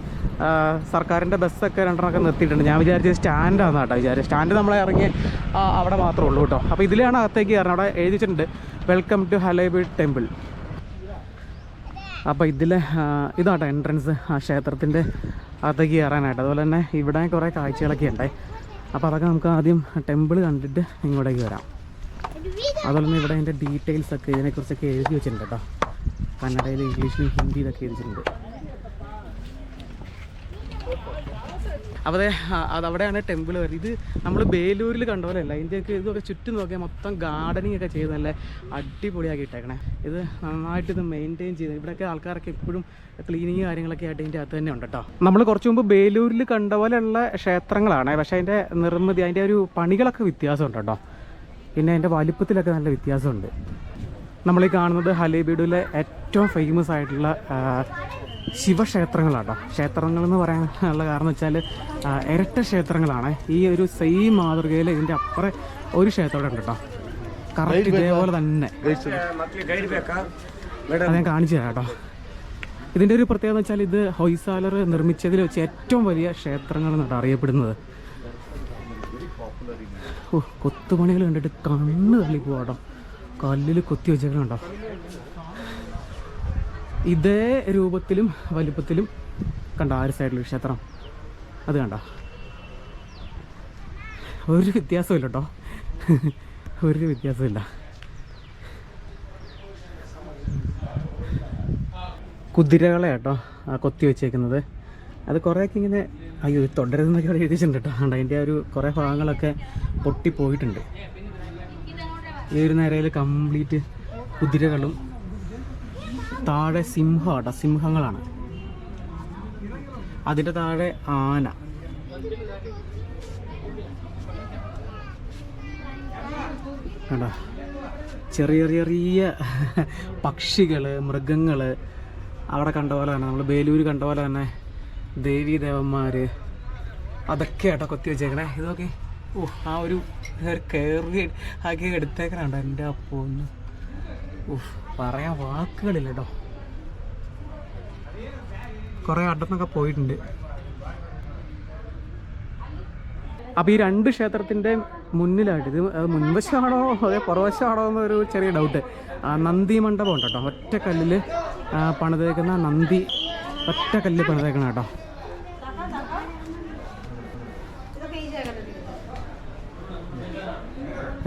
സർക്കാരിന്റെ ബസ്സൊക്കെ രണ്ടെണ്ണമൊക്കെ നിർത്തിയിട്ടുണ്ട്. ഞാൻ വിചാരിച്ചത് സ്റ്റാൻഡാണ് കേട്ടോ വിചാരിച്ചത്. സ്റ്റാൻഡ് നമ്മളെ ഇറങ്ങി അവിടെ മാത്രമേ ഉള്ളൂ കേട്ടോ. അപ്പോൾ ഇതിലാണ് അകത്തേക്ക് കയറണം അവിടെ എഴുതി വെച്ചിട്ടുണ്ട് വെൽക്കം ടു ഹലൈബി ടെമ്പിൾ അപ്പോൾ ഇതിൽ ഇതാട്ടോ എൻട്രൻസ് ആ ക്ഷേത്രത്തിന്റെ അകത്തേക്ക് കയറാനായിട്ട്. അതുപോലെ തന്നെ ഇവിടെ കുറേ കാഴ്ചകളൊക്കെ ഉണ്ട്. അപ്പോൾ അതൊക്കെ നമുക്ക് ആദ്യം ടെമ്പിൾ കണ്ടിട്ട് ഇങ്ങോട്ടേക്ക് വരാം. അതുപോലെ തന്നെ ഇവിടെ അതിന്റെ ഡീറ്റെയിൽസൊക്കെ ഇതിനെക്കുറിച്ചൊക്കെ എഴുതി വെച്ചിട്ടുണ്ട് കേട്ടോ. കന്നഡയിൽ ഇംഗ്ലീഷിലും ഹിന്ദിയിലൊക്കെ എഴുതിയിട്ടുണ്ട്. അപ്പോൾ അതവിടെയാണ് അത് അവിടെയാണ് ടെമ്പിൾ വരുന്നത്. ഇത് നമ്മൾ ബേലൂരിൽ കണ്ട പോലെ അല്ല ഇതിന്റെയൊക്കെ ഇതൊക്കെ ചുറ്റും നോക്കിയാൽ മൊത്തം ഗാർഡനിങ് ഒക്കെ ചെയ്ത് നല്ല അടിപൊളിയാക്കി ഇട്ടേക്കണേ. ഇത് നന്നായിട്ട് ഇത് മെയിന്റെയിൻ ചെയ്ത് ഇവിടെയൊക്കെ ആൾക്കാരൊക്കെ എപ്പോഴും ക്ലീനിങ് കാര്യങ്ങളൊക്കെ ആയിട്ട് ഇതിന്റെ അകത്ത് തന്നെ ഉണ്ട് കേട്ടോ നമ്മൾ കുറച്ച് മുമ്പ് ബേലൂരിൽ കണ്ട പോലെയുള്ള ക്ഷേത്രങ്ങളാണ് പക്ഷേ അതിന്റെ നിർമ്മിതി അതിന്റെ ഒരു പണികളൊക്കെ വ്യത്യാസമുണ്ട് കേട്ടോ പിന്നെ അതിന്റെ വലിപ്പത്തിലൊക്കെ നല്ല വ്യത്യാസമുണ്ട്. നമ്മൾ ഈ കാണുന്നത് ഹലേബീഡിലെ ഏറ്റവും ഫേമസ് ആയിട്ടുള്ള ശിവക്ഷേത്രങ്ങളാണ് കേട്ടോ ക്ഷേത്രങ്ങൾ എന്ന് പറയാനുള്ള കാരണം വെച്ചാൽ ഇരട്ട ക്ഷേത്രങ്ങളാണ്. ഈ ഒരു സെയിം മാതൃകയിൽ ഇതിന്റെ അപ്പുറം ഒരു ക്ഷേത്രം ഉണ്ട് കേട്ടോ. കറക്റ്റ് ഇതേപോലെ തന്നെ. അത് ഞാൻ കാണിച്ചു തരാം കേട്ടോ. ഇതിന്റെ ഒരു പ്രത്യേകത എന്ന് വെച്ചാൽ ഇത് ഹൊയ്സാലർ നിർമ്മിച്ചതിൽ വെച്ച് ഏറ്റവും വലിയ ക്ഷേത്രങ്ങൾ എന്നിട്ട് അറിയപ്പെടുന്നത്. ഓ കൊത്തുപണികൾ കണ്ടിട്ട് കണ്ണ് തള്ളി പോവാട്ടോ കല്ലിൽ കൊത്തി വെച്ചേക്കണുണ്ടോ? ഇതേ രൂപത്തിലും വലിപ്പത്തിലും കണ്ട ആ ഒരു സൈഡിൽ ക്ഷേത്രം. അത് കണ്ട? ഒരു വ്യത്യാസമില്ല കേട്ടോ ഒരു വ്യത്യാസമില്ല കുതിരകളെ കേട്ടോ ആ കൊത്തി വെച്ചേക്കുന്നത്. അത് കുറേയൊക്കെ ഇങ്ങനെ അയ്യോ തുടരുന്നൊക്കെ അവിടെ എഴുതിയിട്ടുണ്ട് കേട്ടോ. അതിന്റെ ഒരു കുറേ ഭാഗങ്ങളൊക്കെ പൊട്ടിപ്പോയിട്ടുണ്ട്. ഈ ഒരു നിരയിൽ കംപ്ലീറ്റ് കുതിരകളും താഴെ സിംഹ കേട്ടോ സിംഹങ്ങളാണ്. അതിന്റെ താഴെ ആന. കണ്ടോ? ചെറിയ ചെറിയ ചെറിയ പക്ഷികൾ മൃഗങ്ങൾ അവിടെ കണ്ട പോലെ തന്നെ നമ്മൾ ബേലൂർ കണ്ട പോലെ തന്നെ ദേവീദേവന്മാർ അതൊക്കെ ആട്ടോ കൊത്തി വെച്ചേക്കണേ. ഇതൊക്കെ ഓ ആ ഒരു കയറി ആക്കി എടുത്തേക്കണുണ്ടോ എന്റെ അപ്പൊന്ന്? ഓ പറയാൻ വാക്കുകളില്ല കേട്ടോ കുറേ അടന്നൊക്കെ പോയിട്ടുണ്ട്. അപ്പോൾ ഈ രണ്ട് ക്ഷേത്രത്തിന്റെ മുന്നിലായിട്ട് ഇത് മുൻവശമാണോ അതേ പുറവശമാണോ എന്നൊരു ചെറിയ ഡൗട്ട് നന്ദി മണ്ഡപം ഉണ്ട് കേട്ടോ? ഒറ്റ കല്ലിൽ പണിതേക്കുന്ന നന്ദി ഒറ്റ കല്ലിൽ പണിതേക്കണം കേട്ടോ.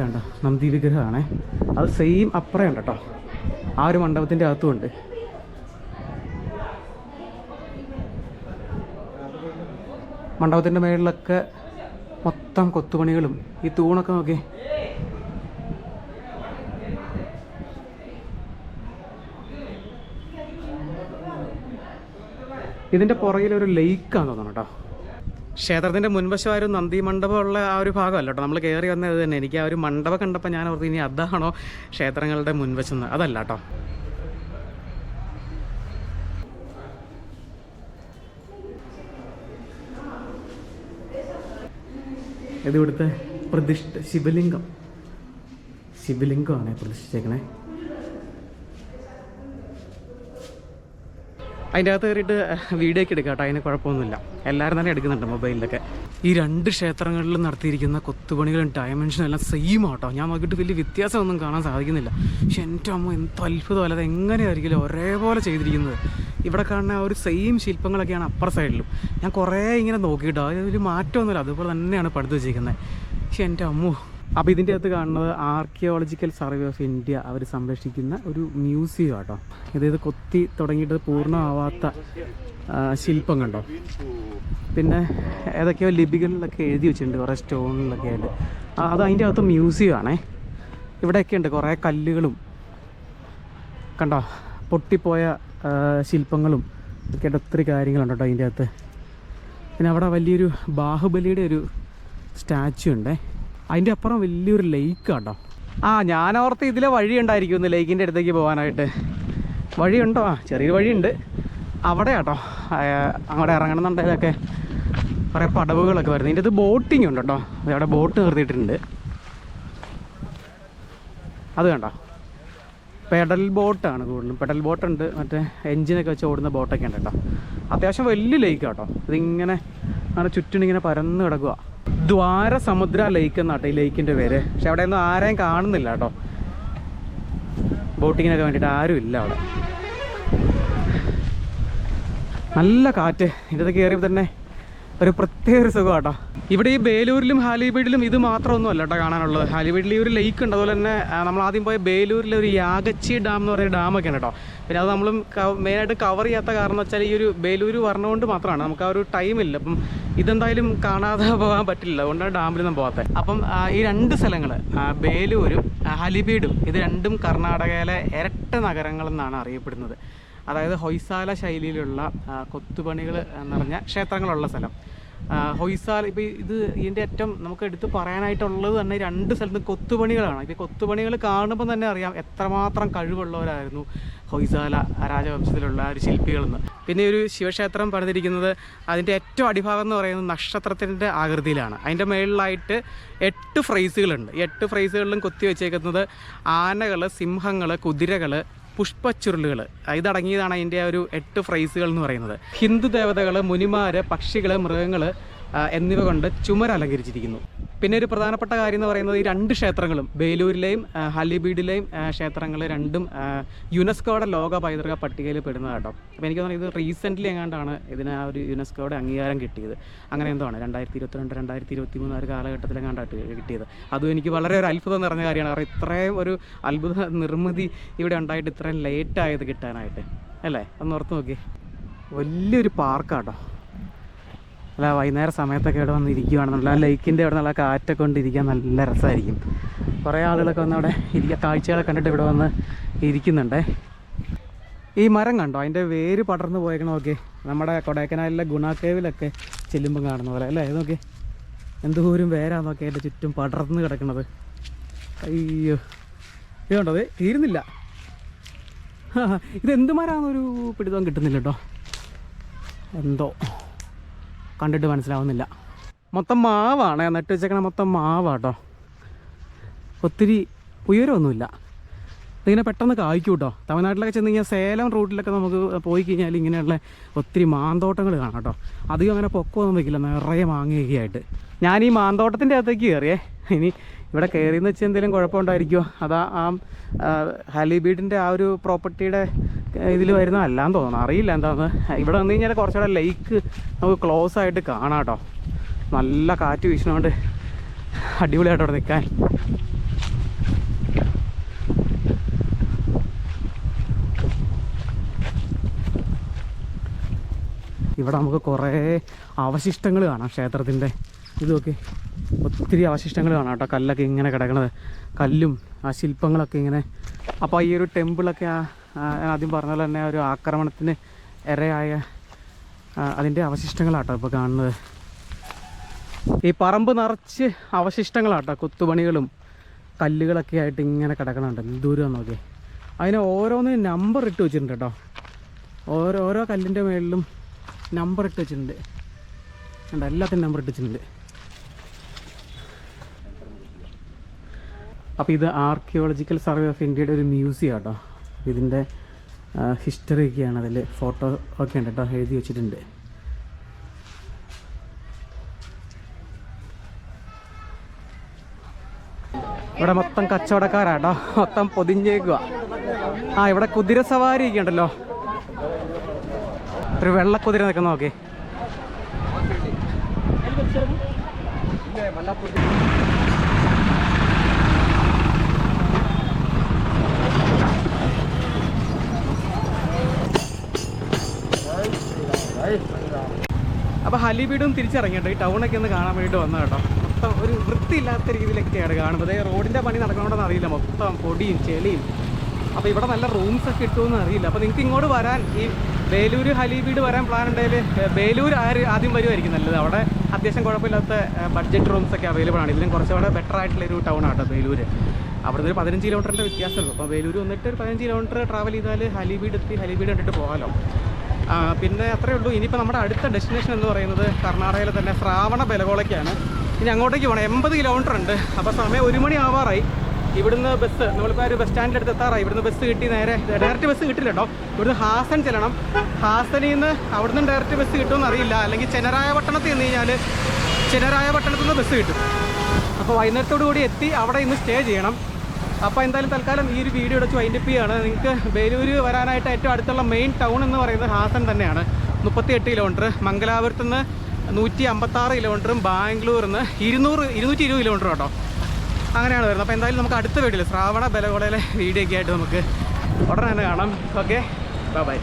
വേണ്ട നന്ദി വിഗ്രഹമാണേ അത് സെയിം അപ്പുറം ഉണ്ട് കേട്ടോ. ആ ഒരു മണ്ഡപത്തിന്റെ അകത്തും ഉണ്ട്. മണ്ഡപത്തിന്റെ മേളിലൊക്കെ മൊത്തം കൊത്തുപണികളും. ഈ തൂണൊക്കെ നോക്കി. ഇതിന്റെ പുറകിലൊരു ലേക്കാന്ന് തോന്നുന്നു കേട്ടോ. ക്ഷേത്രത്തിന്റെ മുൻവശമായൊരു നന്ദി മണ്ഡപമുള്ള ആ ഒരു ഭാഗമല്ല കേട്ടോ. നമ്മൾ കയറി വന്നത് തന്നെ. എനിക്ക് ആ ഒരു മണ്ഡപം കണ്ടപ്പോൾ ഞാൻ ഓർത്ത് ഇനി അതാണോ ക്ഷേത്രങ്ങളുടെ മുൻവശം അതല്ല കേട്ടോ. ഇത് ഇവിടുത്തെ പ്രതിഷ്ഠ ശിവലിംഗം. ശിവലിംഗമാണ് പ്രതിഷ്ഠിച്ചേക്കണേ. അതിന്റെ അകത്ത് കയറിയിട്ട് വീഡിയോ ഒക്കെ എടുക്കാം കേട്ടോ. അതിന് കുഴപ്പമൊന്നുമില്ല. എല്ലാവരും തന്നെ എടുക്കുന്നുണ്ട് മൊബൈലിലൊക്കെ. ഈ രണ്ട് ക്ഷേത്രങ്ങളിലും നടത്തിയിരിക്കുന്ന കൊത്തുപണികളും ഡയമെൻഷനും എല്ലാം സെയിം ആട്ടോ. ഞാൻ നോക്കിയിട്ട് വലിയ വ്യത്യാസമൊന്നും കാണാൻ സാധിക്കുന്നില്ല. പക്ഷെ എന്റെ അമ്മ എന്ത് അത്ഭുതം അല്ലാതെ എങ്ങനെയായിരിക്കില്ല ഒരേപോലെ ചെയ്തിരിക്കുന്നത്. ഇവിടെ കാണുന്ന ആ ഒരു സെയിം ശില്പങ്ങളൊക്കെയാണ് അപ്പർ സൈഡിലും ഞാൻ കുറേ ഇങ്ങനെ നോക്കിയിട്ടോ അതിൽ മാറ്റമൊന്നുമില്ല. അതുപോലെ തന്നെയാണ് പഠിത്തു വെച്ചിരിക്കുന്നത് പക്ഷെ എന്റെ അമ്മു അപ്പോൾ ഇതിന്റെ അകത്ത് കാണുന്നത് ആർക്കിയോളജിക്കൽ സർവേ ഓഫ് ഇന്ത്യ അവർ സംരക്ഷിക്കുന്ന ഒരു മ്യൂസിയം ആട്ടോ. അതായത് കൊത്തി തുടങ്ങിയിട്ട് പൂർണമാവാത്ത ശില്പം കണ്ടോ? പിന്നെ ഏതൊക്കെയോ ലിപികളിലൊക്കെ എഴുതി വെച്ചിട്ടുണ്ട് കുറേ സ്റ്റോണിലൊക്കെ ആയിട്ട്. അത് അതിന്റെ അകത്ത് മ്യൂസിയം ആണേ. ഇവിടെയൊക്കെ ഉണ്ട് കുറേ കല്ലുകളും. കണ്ടോ? പൊട്ടിപ്പോയ ശില്പങ്ങളും ഒക്കെ ഒത്തിരി കാര്യങ്ങളുണ്ട് കേട്ടോ അതിന്റെ അകത്ത്. പിന്നെ അവിടെ വലിയൊരു ബാഹുബലിയുടെ ഒരു സ്റ്റാച്ചു ഉണ്ടേ. അതിന്റെ അപ്പുറം വലിയൊരു ലേക്ക് കേട്ടോ ആ ഞാൻ ഓർത്ത് ഇതിലെ വഴി ഉണ്ടായിരിക്കും ലേക്കിന്റെ അടുത്തേക്ക് പോകാനായിട്ട്. വഴിയുണ്ടോ? ആ ചെറിയൊരു വഴിയുണ്ട്. അവിടെ കേട്ടോ അങ്ങോട്ട് ഇറങ്ങണമെന്നുണ്ടെങ്കിലൊക്കെ കുറേ പടവുകളൊക്കെ വരുന്നത് ഇതിന്റെ അത് ബോട്ടിംഗ് ഉണ്ട് കേട്ടോ. അവിടെ ബോട്ട് നിർത്തിയിട്ടുണ്ട്. അത് കണ്ടോ? പെഡൽ ബോട്ടാണ് കൂടുതലും. പെഡൽ ബോട്ടുണ്ട് മറ്റേ എൻജിനൊക്കെ വെച്ച് ഓടുന്ന ബോട്ടൊക്കെ ഉണ്ട് കേട്ടോ. അത്യാവശ്യം വലിയ ലേക്ക് കേട്ടോ ഇതിങ്ങനെ അങ്ങനെ ചുറ്റും ഇങ്ങനെ പരന്ന് കിടക്കുക ദ്വാര സമുദ്ര ലേക്ക് എന്നാട്ടോ ഈ ലേക്കിന്റെ പേര്. പക്ഷെ അവിടെ ഒന്നും ആരെയും കാണുന്നില്ല കേട്ടോ. ബോട്ടിങ്ങിനൊക്കെ വേണ്ടിയിട്ട് ആരും ഇല്ല അവിടെ. നല്ല കാറ്റ്. ഇതിന്റെ കയറിയപ്പോൾ തന്നെ ഒരു പ്രത്യേക ഒരു സുഖം കേട്ടോ. ഇവിടെ ഈ ബേലൂരിലും ഹാലിബീഡിലും ഇത് മാത്രമൊന്നും അല്ല കേട്ടോ കാണാനുള്ളത്. ഹാലിബീഡിൽ ഈ ഒരു ലേക്ക് ഉണ്ട്. അതുപോലെ തന്നെ നമ്മൾ ആദ്യം പോയ ബേലൂരിലെ ഒരു യാഗച്ചി ഡാം എന്ന് പറയുന്ന ഡാമൊക്കെ ഉണ്ട് കേട്ടോ. പിന്നെ അത് നമ്മൾ മെയിനായിട്ട് കവർ ചെയ്യാത്ത കാരണം വെച്ചാൽ ഈ ഒരു ബേലൂർ പറഞ്ഞുകൊണ്ട് മാത്രമാണ്. നമുക്ക് ആ ഒരു ടൈമില്ല അപ്പം ഇതെന്തായാലും കാണാതെ പോകാൻ പറ്റില്ല അതുകൊണ്ടാണ് ഡാമിലൊന്നും പോകാത്തത് അപ്പം ഈ രണ്ട് സ്ഥലങ്ങൾ ബേലൂരും ഹലിബീഡും ഇത് രണ്ടും കർണാടകയിലെ ഇരട്ട നഗരങ്ങളെന്നാണ് അറിയപ്പെടുന്നത്. അതായത് ഹൊയ്സാല ശൈലിയിലുള്ള കൊത്തുപണികൾ നിറഞ്ഞ ക്ഷേത്രങ്ങളുള്ള സ്ഥലം. ആ, ഹൊയ്സാല ഇപ്പോൾ ഇത് ഇതിന്റെ ഏറ്റവും നമുക്ക് എടുത്ത് പറയാനായിട്ടുള്ളത് തന്നെ രണ്ട് സ്ഥലത്തും കൊത്തുപണികളാണ്. ഇപ്പോൾ കൊത്തുപണികൾ കാണുമ്പോൾ തന്നെ അറിയാം എത്രമാത്രം കഴിവുള്ളവരായിരുന്നു ഹൊയ്സാല രാജവംശത്തിലുള്ള ഒരു ശില്പികളെന്ന്. പിന്നെ ഒരു ശിവക്ഷേത്രം പണിതിരിക്കുന്നത് അതിന്റെ ഏറ്റവും അടിഭാഗം എന്ന് പറയുന്നത് നക്ഷത്രത്തിന്റെ ആകൃതിയിലാണ്. അതിന്റെ മേളിലായിട്ട് എട്ട് ഫ്രൈസുകളുണ്ട്. എട്ട് ഫ്രൈസുകളിലും കൊത്തി വെച്ചേക്കുന്നത് ആനകൾ സിംഹങ്ങൾ കുതിരകൾ പുഷ്പച്ചുരുളുകൾ ഇതടങ്ങിയതാണ് അതിന്റെ ഒരു എട്ട് ഫ്രൈസുകൾ എന്ന് പറയുന്നത്. ഹിന്ദു ദേവതകൾ മുനിമാർ പക്ഷികൾ മൃഗങ്ങൾ എന്നിവ കൊണ്ട് ചുമർ അലങ്കരിച്ചിരിക്കുന്നു. പിന്നെ ഒരു പ്രധാനപ്പെട്ട കാര്യം എന്ന് പറയുന്നത് ഈ രണ്ട് ക്ഷേത്രങ്ങളും ബേലൂരിലെയും ഹലിബീഡിലെയും ക്ഷേത്രങ്ങൾ രണ്ടും യുനെസ്കോയുടെ ലോക പൈതൃക പട്ടികയിൽ പെടുന്നതാട്ടോ. അപ്പോൾ എനിക്ക് തോന്നുന്നത് ഇത് റീസെന്റ്ലി എങ്ങാണ്ടാണ് ഇതിന് ആ ഒരു യുനെസ്കോയുടെ അംഗീകാരം കിട്ടിയത്. അങ്ങനെ എന്തോ ആണ് രണ്ടായിരത്തി ഇരുപത്തിരണ്ട് രണ്ടായിരത്തി ഇരുപത്തി മൂന്ന് ഒരു കാലഘട്ടത്തിൽ എങ്ങാണ്ടായിട്ട് കിട്ടിയത്. അതും എനിക്ക് വളരെ ഒരു അത്ഭുതം നിറഞ്ഞ കാര്യമാണ്. കാരണം ഇത്രയും ഒരു അത്ഭുത നിർമ്മിതി ഇവിടെ ഉണ്ടായിട്ട് ഇത്രയും ലേറ്റ് ആയത് കിട്ടാനായിട്ട്. അല്ലേ? ഒന്ന് ഓർത്ത് നോക്കി വലിയൊരു പാർക്കാട്ടോ. അല്ല വൈകുന്നേരം സമയത്തൊക്കെ ഇവിടെ വന്ന് ഇരിക്കുകയാണെന്നുള്ള ആ ലേക്കിന്റെ അവിടെ നല്ല കാറ്റൊക്കെ കൊണ്ട് ഇരിക്കാൻ നല്ല രസമായിരിക്കും. കുറേ ആളുകളൊക്കെ വന്ന് അവിടെ ഇരിക്കുക കാഴ്ചകളെ കണ്ടിട്ട് ഇവിടെ വന്ന് ഇരിക്കുന്നുണ്ടേ. ഈ മരം കണ്ടോ? അതിന്റെ വേര് പടർന്നു പോയേക്കണമൊക്കെ നമ്മുടെ കൊടൈക്കനാലിലെ ഗുണാക്കേവിലൊക്കെ ചെല്ലുമ്പം കാണുന്ന പോലെ. അല്ലേ? നോക്കി എന്തോരം വേരാന്നൊക്കെ അതിന്റെ ചുറ്റും പടർന്ന് കിടക്കണത്. അയ്യോ. ഇത് കണ്ടോ? അത് തീരുന്നില്ല. ഇതെന്ത് മരാന്നൊരു പിടിത്തം കിട്ടുന്നില്ല കേട്ടോ. എന്തോ. കണ്ടിട്ട് മനസ്സിലാവുന്നില്ല. മൊത്തം മാവാണ്. നട്ട് വെച്ചേക്കണ മൊത്തം മാവാട്ടോ. ഒത്തിരി ഉയരമൊന്നുമില്ല. ഇതിങ്ങനെ പെട്ടെന്ന് കായ്ക്കും കേട്ടോ തമിഴ്നാട്ടിലൊക്കെ ചെന്ന് കഴിഞ്ഞാൽ സേലം റൂട്ടിലൊക്കെ നമുക്ക് പോയി കഴിഞ്ഞാൽ ഇങ്ങനെയുള്ള ഒത്തിരി മാന്തോട്ടങ്ങൾ കാണാം കേട്ടോ അധികം അങ്ങനെ പൊക്കമൊന്നും വയ്ക്കില്ല നിറയെ മാങ്ങയൊക്കെ ആയിട്ട് ഞാൻ ഈ മാന്തോട്ടത്തിന്റെ അകത്തേക്ക് കയറിയേ. ഇനി ഇവിടെ കയറിയെന്ന് വെച്ചാൽ എന്തെങ്കിലും കുഴപ്പമുണ്ടായിരിക്കുമോ അതാ ആ ഹലിബീഡിന്റെ ആ ഒരു പ്രോപ്പർട്ടിയുടെ ഇതിൽ വരുന്ന അല്ലാന്ന് തോന്നുന്നു. അറിയില്ല എന്താന്ന്. ഇവിടെ വന്നു കഴിഞ്ഞാൽ കുറച്ചുകൂടെ ലേക്ക് നമുക്ക് ക്ലോസ് ആയിട്ട് കാണാം കേട്ടോ നല്ല കാറ്റ് വീശണോണ്ട് അടിപൊളിയായിട്ട് അവിടെ നിൽക്കാൻ ഇവിടെ നമുക്ക് കുറേ അവശിഷ്ടങ്ങൾ കാണാം ക്ഷേത്രത്തിന്റെ ഇതൊക്കെ ഒത്തിരി അവശിഷ്ടങ്ങൾ കാണാം കേട്ടോ. കല്ലൊക്കെ ഇങ്ങനെ കിടക്കണത്. കല്ലും ആ ശില്പങ്ങളൊക്കെ ഇങ്ങനെ. അപ്പോൾ ഈ ഒരു ടെമ്പിളൊക്കെ ആദ്യം പറഞ്ഞ പോലെ തന്നെ ഒരു ആക്രമണത്തിന് ഇരയായ അതിന്റെ അവശിഷ്ടങ്ങളാട്ടോ ഇപ്പോൾ കാണുന്നത്. ഈ പറമ്പ് നിറച്ച് അവശിഷ്ടങ്ങളാട്ടോ കൊത്തുപണികളും കല്ലുകളൊക്കെ ആയിട്ട് ഇങ്ങനെ കിടക്കണുണ്ട്. ദൂരം നോക്കി അതിന് ഓരോന്നിനും നമ്പർ ഇട്ട് വെച്ചിട്ടുണ്ട് കേട്ടോ. ഓരോ ഓരോ കല്ലിന്റെ മേളിലും നമ്പർ ഇട്ട് വെച്ചിട്ടുണ്ട്. എല്ലാത്തിനും നമ്പർ ഇട്ട് വെച്ചിട്ടുണ്ട്. അപ്പോൾ ഇത് ആർക്കിയോളജിക്കൽ സർവേ ഓഫ് ഇന്ത്യയുടെ ഒരു മ്യൂസിയം കേട്ടോ ഇതിന്റെ ഹിസ്റ്ററി ഒക്കെയാണ് അതിൽ ഫോട്ടോ ഒക്കെ ഉണ്ട് കേട്ടോ എഴുതി വെച്ചിട്ടുണ്ട്. ഇവിടെ മൊത്തം കച്ചവടക്കാരാട്ടോ. മൊത്തം പൊതിഞ്ഞേക്കുക ആ ഇവിടെ കുതിര സവാരി ഒക്കെ ഉണ്ടല്ലോ. ഒരു വെള്ളക്കുതിര നിൽക്കുന്ന നോക്കി. അപ്പോൾ ഹലിബീഡും തിരിച്ചിറങ്ങിട്ടോ ഈ ടൗണൊക്കെ ഒന്ന് കാണാൻ വേണ്ടിയിട്ട് വന്ന കേട്ടോ. മൊത്തം ഒരു വൃത്തിയില്ലാത്ത രീതിയിലൊക്കെയാണ് കാണുന്നത്. റോഡിന്റെ റോഡിന്റെ പണി നടക്കണോണ്ടെന്ന് അറിയില്ല. മൊത്തം പൊടിയും ചെളിയും. അപ്പോൾ ഇവിടെ നല്ല റൂംസ് ഒക്കെ കിട്ടുമെന്ന് അറിയില്ല. അപ്പോൾ നിങ്ങൾക്ക് ഇങ്ങോട്ട് വരാൻ ഈ ബേലൂർ ഹലിബീഡ് വരാൻ പ്ലാൻ ഉണ്ടെങ്കിൽ ബേലൂർ ആര് ആദ്യം വരുമായിരിക്കും നല്ലത്. അവിടെ അത്യാവശ്യം കുഴപ്പമില്ലാത്ത ബഡ്ജറ്റ് റൂംസ് ഒക്കെ അവൈലബിൾ ആണ്. ഇതിലും കുറച്ചുകൂടെ ബെറ്റർ ആയിട്ടുള്ള ഒരു ടൗൺ ആട്ടോ ബേലൂർ അവിടുന്ന് ഒരു പതിനഞ്ച് കിലോമീറ്ററിന്റെ വ്യത്യാസമുള്ളൂ. അപ്പോൾ ബേലൂർ വന്നിട്ട് ഒരു പതിനഞ്ച് കിലോമീറ്റർ ട്രാവൽ ചെയ്താൽ ഹലിബീഡ് എത്തി ഹലിബീഡ് കണ്ടിട്ട് പോകാമല്ലോ പിന്നെ അത്രേ ഉള്ളൂ. ഇനിയിപ്പോൾ നമ്മുടെ അടുത്ത ഡെസ്റ്റിനേഷൻ എന്ന് പറയുന്നത് കർണാടകയിലെ തന്നെ ശ്രാവണ ബലകോളയ്ക്കാണ് ഇനി അങ്ങോട്ടേക്ക് പോകണം. എൺപത് കിലോമീറ്റർ ഉണ്ട്. അപ്പോൾ സമയം ഒരു മണി ആവാറായി. ഇവിടുന്ന് ബസ് നമ്മളിപ്പോൾ ഒരു ബസ് സ്റ്റാൻഡിന്റെ അടുത്ത് എത്താറായി. ഇവിടുന്ന് ബസ് കിട്ടി നേരെ ഡയറക്റ്റ് ബസ് കിട്ടില്ല കേട്ടോ ഇവിടുന്ന് ഹാസൻ ചെല്ലണം. ഹാസനിൽ നിന്ന് അവിടുന്ന് ഡയറക്റ്റ് ബസ് കിട്ടുമെന്ന് അറിയില്ല. അല്ലെങ്കിൽ ചെനരായ പട്ടണത്തിൽ നിന്ന് കഴിഞ്ഞാൽ ചെനരായ പട്ടണത്തിൽ നിന്ന് ബസ് കിട്ടും. അപ്പോൾ വൈകുന്നേരത്തോടു കൂടി എത്തി അവിടെ ഇന്ന് സ്റ്റേ ചെയ്യണം. അപ്പോൾ എന്തായാലും തൽക്കാലം ഈ ഒരു വീഡിയോ അടച്ച് വൈൻഡപ്പ് ചെയ്യുകയാണ് നിങ്ങൾക്ക് ബേലൂർ വരാനായിട്ട് ഏറ്റവും അടുത്തുള്ള മെയിൻ ടൗൺ എന്ന് പറയുന്നത് ഹാസൻ തന്നെയാണ്. മുപ്പത്തി എട്ട് കിലോമീറ്റർ മംഗലാപുരത്ത് നിന്ന് നൂറ്റി അമ്പത്താറ് കിലോമീറ്ററും ബാംഗ്ലൂരിൽ നിന്ന് ഇരുന്നൂറ് ഇരുന്നൂറ്റി ഇരുപത് കിലോമീറ്റർ കേട്ടോ. അങ്ങനെയാണ് വരുന്നത്. അപ്പോൾ എന്തായാലും നമുക്ക് അടുത്ത വീഡിയോയിൽ ശ്രാവണ ബലകോളയിലെ വീഡിയോ ഒക്കെ ആയിട്ട് നമുക്ക് ഉടനെ തന്നെ കാണാം. Okay bye bye